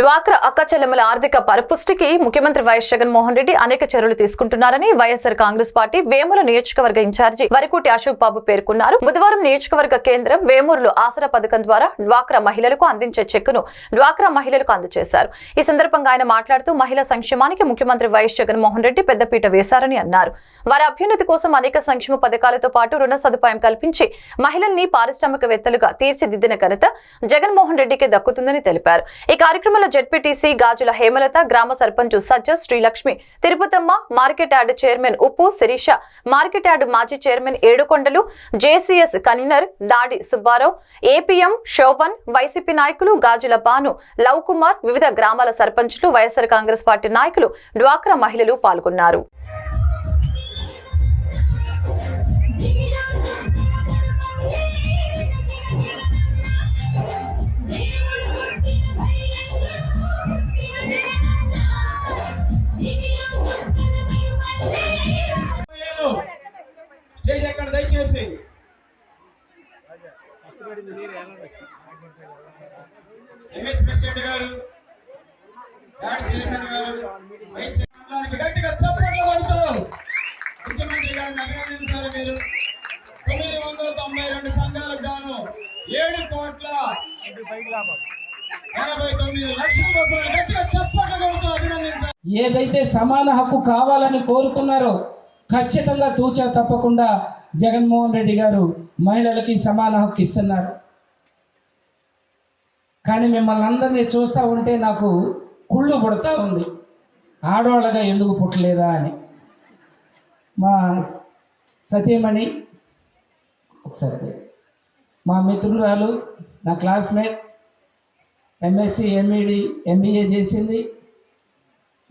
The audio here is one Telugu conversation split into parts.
డ్వాక్రా అక్కచెల్లెమ్మల ఆర్థిక పరిపుష్టికి ముఖ్యమంత్రి వైఎస్ జగన్మోహన్ రెడ్డి అనేక చర్యలు తీసుకుంటున్నారని వైఎస్ఆర్ కాంగ్రెస్ పార్టీ వేమూరు నియోజకవర్గ ఇన్ఛార్జి వరికోటి అశోక్ బాబు పేర్కొన్నారు. బుధవారం నియోజకవర్గ కేంద్రం వేమూరులో ఆసరా పథకం ద్వారా డ్వాక్రా మహిళలకు అందించే చెక్కును డ్వాక్రా మహిళలకు అందజేశారు. ఈ సందర్భంగా ఆయన మాట్లాడుతూ మహిళా సంక్షేమానికి ముఖ్యమంత్రి వైఎస్ జగన్మోహన్ రెడ్డి పెద్దపీట వేశారని అన్నారు. వారి అభ్యున్నతి కోసం అనేక సంక్షేమ పథకాలతో పాటు రుణ సదుపాయం కల్పించి మహిళల్ని పారిశ్రామికవేత్తలుగా తీర్చిదిద్దిన ఘనత జగన్మోహన్ రెడ్డికి దక్కుతుందని తెలిపారు. ఈ కార్యక్రమంలో జెడ్పీటీసీ గాజుల హేమలత గ్రామ sarpanch Sajja Srilakshmi Tirupatamma market yard chairman Uppu Sirisha market yard మాజీ chairman Yedukondalu JCS convener Dadi Subbarao APM Shobhan YCP నాయకులు గాజుల బాను లవ్ కుమార్ వివిధ గ్రామాల సర్పంచులు వైఎస్ఆర్ కాంగ్రెస్ పార్టీ నాయకులు డ్వాక్రా మహిళలు పాల్గొన్నారు. దయచేసి ఎంఎస్ ప్రెసిడెంట్ గారు చైర్మన్ గారు వైస్ చైర్మన్ గట్టిగా చప్పట్లు కొడుతూ ముఖ్యమంత్రి గారిని అభినందించాలి మీరు తొమ్మిది వందల తొంభై రెండు సంఘాలకు గాను ఏడు కోట్ల ఎనభై తొమ్మిది లక్షల రూపాయలు గట్టిగా చప్పట్లు కొడుతూ అభినందించాలి ఏదైతే సమాన హక్కు కావాలని కోరుకున్నారో ఖచ్చితంగా తూచా తప్పకుండా జగన్మోహన్ రెడ్డి గారు మహిళలకి సమాన హక్కు ఇస్తున్నారు. కానీ మిమ్మల్ని అందరినీ చూస్తూ ఉంటే నాకు కుళ్ళు పుడతా ఉంది. ఆడవాళ్ళగా ఎందుకు పుట్టలేదా అని. మా సతీమణి ఒకసారి మా మిత్రురాలు నా క్లాస్మేట్ ఎంఎస్సి ఎంఈడి ఎంబీఏ చేసింది.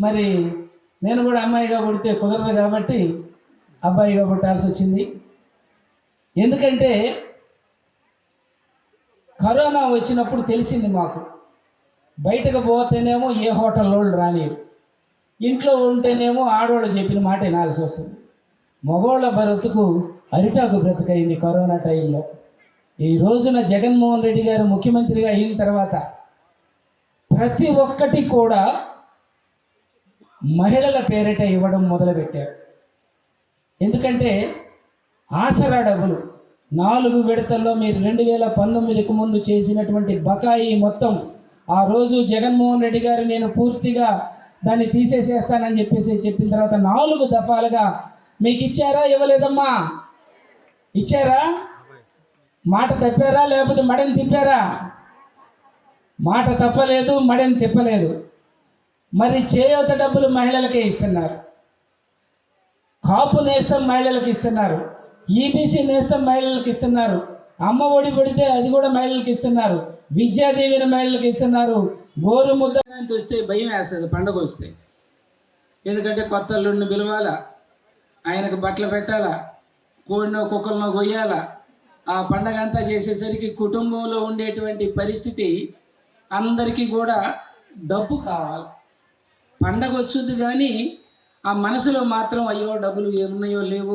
మరి నేను కూడా అమ్మాయిగా పుడితే కుదరదు కాబట్టి అబ్బాయిగా పుట్టాల్సి వచ్చింది. ఎందుకంటే కరోనా వచ్చినప్పుడు తెలిసింది మాకు. బయటకు పోతేనేమో ఏ హోటల్ వాళ్ళు రానియరు ఇంట్లో ఉంటేనేమో ఆడవాళ్ళు చెప్పిన మాట వినాల్సి వస్తుంది. మగవాళ్ళ బ్రతుకు అరిటాకు బ్రతుకైంది కరోనా టైంలో. ఈ రోజున జగన్మోహన్ రెడ్డి గారు ముఖ్యమంత్రిగా అయిన తర్వాత ప్రతి ఒక్కటి కూడా మహిళల పేరిట ఇవ్వడం మొదలుపెట్టారు. ఎందుకంటే ఆసరా డబ్బులు. నాలుగు విడతల్లో మీరు రెండు వేల పంతొమ్మిదికి ముందు చేసినటువంటి బకాయి మొత్తం ఆ రోజు జగన్మోహన్ రెడ్డి గారు నేను పూర్తిగా దాన్ని తీసేసేస్తానని చెప్పేసి చెప్పిన తర్వాత నాలుగు దఫాలుగా మీకు ఇచ్చారా? ఇవ్వలేదమ్మా. ఇచ్చారా? మాట తప్పారా? లేకపోతే మడని తిప్పారా? మాట తప్పలేదు మడని తిప్పలేదు. మరి చేయూత డబ్బులు మహిళలకే ఇస్తున్నారు. కాపు నేస్తం మహిళలకు ఇస్తున్నారు. ఈబీసీ నేస్తం మహిళలకు ఇస్తున్నారు. అమ్మ ఒడి పడితే అది కూడా మహిళలకు ఇస్తున్నారు. విద్యాదీవిన మహిళలకు ఇస్తున్నారు. గోరు ముద్ద వస్తే భయం వేస్తుంది పండగ వస్తే. ఎందుకంటే కొత్త అల్లుడిని పిలవాలా? ఆయనకు బట్టలు పెట్టాలా? కోడినో కుక్కలనో కొయ్యాలా? ఆ పండగ అంతా చేసేసరికి కుటుంబంలో ఉండేటువంటి పరిస్థితి అందరికీ కూడా డబ్బు కావాలి. పండగ వచ్చుద్ది కానీ ఆ మనసులో మాత్రం అయ్యో డబ్బులు ఏమున్నాయో లేవు